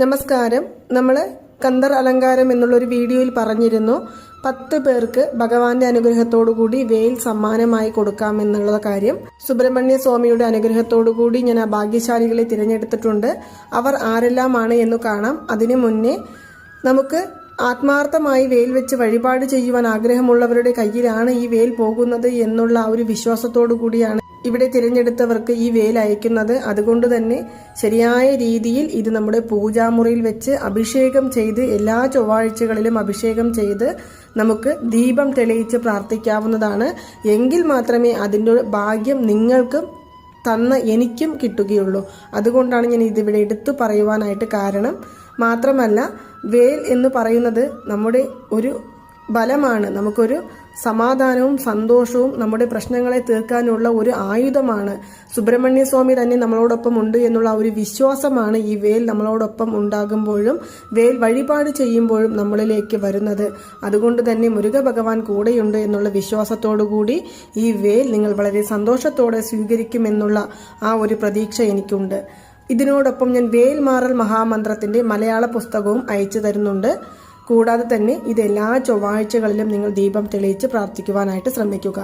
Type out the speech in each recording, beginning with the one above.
നമസ്കാരം. നമ്മൾ കന്ദർ അലങ്കാരം എന്നുള്ളൊരു വീഡിയോയിൽ പറഞ്ഞിരുന്നു. പത്ത് പേർക്ക് ഭഗവാന്റെ അനുഗ്രഹത്തോടുകൂടി വെയിൽ സമ്മാനമായി കൊടുക്കാമെന്നുള്ള കാര്യം. സുബ്രഹ്മണ്യ സ്വാമിയുടെ അനുഗ്രഹത്തോടുകൂടി ഞാൻ ആ ഭാഗ്യശാലികളെ തിരഞ്ഞെടുത്തിട്ടുണ്ട്. അവർ ആരെല്ലാമാണ് എന്ന് കാണാം. അതിനു മുന്നേ നമുക്ക് ആത്മാർത്ഥമായി വേൽ വെച്ച് വഴിപാട് ചെയ്യുവാൻ ആഗ്രഹമുള്ളവരുടെ കയ്യിലാണ് ഈ വേൽ പോകുന്നത് എന്നുള്ള ഒരു വിശ്വാസത്തോടു കൂടിയാണ് ഇവിടെ തിരഞ്ഞെടുത്തവർക്ക് ഈ വേൽ അയക്കുന്നത് അതുകൊണ്ട് തന്നെ ശരിയായ രീതിയിൽ ഇത് നമ്മുടെ പൂജാമുറിയിൽ വെച്ച് അഭിഷേകം ചെയ്ത് എല്ലാ ചൊവ്വാഴ്ചകളിലും അഭിഷേകം ചെയ്ത് നമുക്ക് ദീപം തെളിയിച്ച് പ്രാർത്ഥിക്കാവുന്നതാണ്. എങ്കിൽ മാത്രമേ അതിന്റെ ഭാഗ്യം നിങ്ങൾക്കും തന്ന എനിക്കും കിട്ടുകയുള്ളൂ. അതുകൊണ്ടാണ് ഞാൻ ഇതിവിടെ എടുത്തു പറയുവാനായിട്ട് കാരണം. മാത്രമല്ല വേൽ എന്ന് പറയുന്നത് നമ്മുടെ ഒരു ബലമാണ്. നമുക്കൊരു സമാധാനവും സന്തോഷവും നമ്മുടെ പ്രശ്നങ്ങളെ തീർക്കാനുള്ള ഒരു ആയുധമാണ്. സുബ്രഹ്മണ്യ സ്വാമി തന്നെ നമ്മളോടൊപ്പം ഉണ്ട് എന്നുള്ള ഒരു വിശ്വാസമാണ് ഈ വേൽ നമ്മളോടൊപ്പം ഉണ്ടാകുമ്പോഴും വേൽ വഴിപാട് ചെയ്യുമ്പോഴും നമ്മളിലേക്ക് വരുന്നത്. അതുകൊണ്ട് തന്നെ മുരുക ഭഗവാൻ കൂടെയുണ്ട് എന്നുള്ള വിശ്വാസത്തോടു കൂടി ഈ വേൽ നിങ്ങൾ വളരെ സന്തോഷത്തോടെ സ്വീകരിക്കുമെന്നുള്ള ആ ഒരു പ്രതീക്ഷ എനിക്കുണ്ട്. ഇതിനോടൊപ്പം ഞാൻ വേൽ മാറൽ മഹാമന്ത്രത്തിന്റെ മലയാള പുസ്തകവും അയച്ചു തരുന്നുണ്ട്. കൂടാതെ തന്നെ ഇത് എല്ലാ ചൊവ്വാഴ്ചകളിലും നിങ്ങൾ ദീപം തെളിയിച്ച് പ്രാർത്ഥിക്കുവാനായിട്ട് ശ്രമിക്കുക.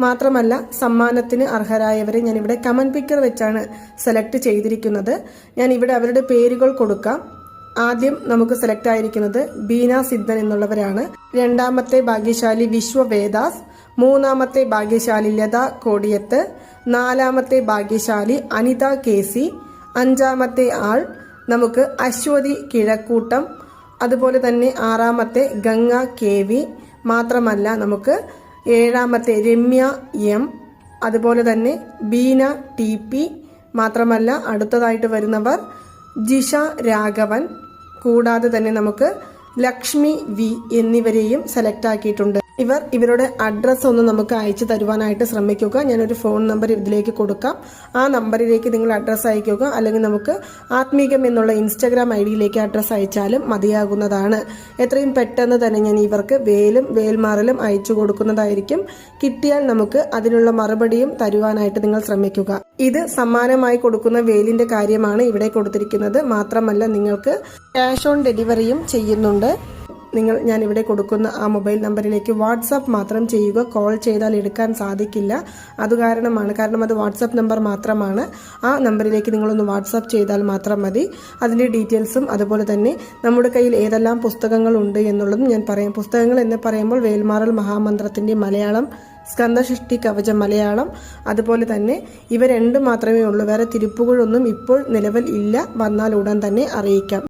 മാത്രമല്ല സമ്മാനത്തിന് അർഹരായവരെ ഞാൻ ഇവിടെ കമൻ പിക്കർ വെച്ചാണ് സെലക്ട് ചെയ്തിരിക്കുന്നത്. ഞാൻ ഇവിടെ അവരുടെ പേരുകൾ കൊടുക്കാം. ആദ്യം നമുക്ക് സെലക്ട് ആയിരിക്കുന്നത് ബീന സിദ്ധൻ എന്നുള്ളവരാണ്. രണ്ടാമത്തെ ഭാഗ്യശാലി വിശ്വവേദാസ് മൂന്നാമത്തെ ഭാഗ്യശാലി ലത കോടിയത്ത്. നാലാമത്തെ ഭാഗ്യശാലി അനിത കെ അഞ്ചാമത്തെ ആൾ നമുക്ക് അശ്വതി കിഴക്കൂട്ടം. അതുപോലെ തന്നെ ആറാമത്തെ ഗംഗ കെ വി മാത്രമല്ല നമുക്ക് ഏഴാമത്തെ രമ്യ എം. അതുപോലെ തന്നെ ബീന ടി പി മാത്രമല്ല അടുത്തതായിട്ട് വരുന്നവർ ജിഷ രാഘവൻ. കൂടാതെ തന്നെ നമുക്ക് ലക്ഷ്മി വി എന്നിവരെയും സെലക്ട് ആക്കിയിട്ടുണ്ട്. ഇവർ ഇവരുടെ അഡ്രസ്സ് ഒന്ന് നമുക്ക് അയച്ചു തരുവാനായിട്ട് ശ്രമിക്കുക. ഞാനൊരു ഫോൺ നമ്പർ ഇതിലേക്ക് കൊടുക്കാം. ആ നമ്പറിലേക്ക് നിങ്ങൾ അഡ്രസ്സ് അയക്കുക. അല്ലെങ്കിൽ നമുക്ക് ആത്മീകം എന്നുള്ള ഇൻസ്റ്റാഗ്രാം ഐ ഡിയിലേക്ക് അഡ്രസ്സ് അയച്ചാലും മതിയാകുന്നതാണ്. എത്രയും പെട്ടെന്ന് തന്നെ ഞാൻ ഇവർക്ക് വേലും വേൽമാറലും അയച്ചു കൊടുക്കുന്നതായിരിക്കും. കിട്ടിയാൽ നമുക്ക് അതിനുള്ള മറുപടിയും തരുവാനായിട്ട് നിങ്ങൾ ശ്രമിക്കുക. ഇത് സമ്മാനമായി കൊടുക്കുന്ന വേലിന്റെ കാര്യമാണ് ഇവിടെ കൊടുത്തിരിക്കുന്നത്. മാത്രമല്ല നിങ്ങൾക്ക് ക്യാഷ് ഓൺ ഡെലിവറിയും ചെയ്യുന്നുണ്ട്. നിങ്ങൾ ഞാൻ ഇവിടെ കൊടുക്കുന്ന ആ മൊബൈൽ നമ്പറിലേക്ക് വാട്സാപ്പ് മാത്രം ചെയ്യുക. കോൾ ചെയ്താൽ എടുക്കാൻ സാധിക്കില്ല. അത് കാരണമാണ്. കാരണം അത് വാട്സാപ്പ് നമ്പർ മാത്രമാണ്. ആ നമ്പറിലേക്ക് നിങ്ങളൊന്ന് വാട്സാപ്പ് ചെയ്താൽ മാത്രം മതി. അതിന്റെ ഡീറ്റെയിൽസും അതുപോലെ തന്നെ നമ്മുടെ കയ്യിൽ ഏതെല്ലാം പുസ്തകങ്ങൾ ഉണ്ട് എന്നുള്ളതും ഞാൻ പറയാം. പുസ്തകങ്ങൾ എന്ന് പറയുമ്പോൾ വേൽമാറൽ മഹാമന്ത്രത്തിന്റെ മലയാളം സ്കന്ധഷ്ടി കവച മലയാളം അതുപോലെ തന്നെ ഇവ രണ്ടും മാത്രമേ ഉള്ളൂ. വേറെ തിരുപ്പുകളൊന്നും ഇപ്പോൾ നിലവിൽ ഇല്ല. വന്നാൽ ഉടൻ തന്നെ അറിയിക്കാം.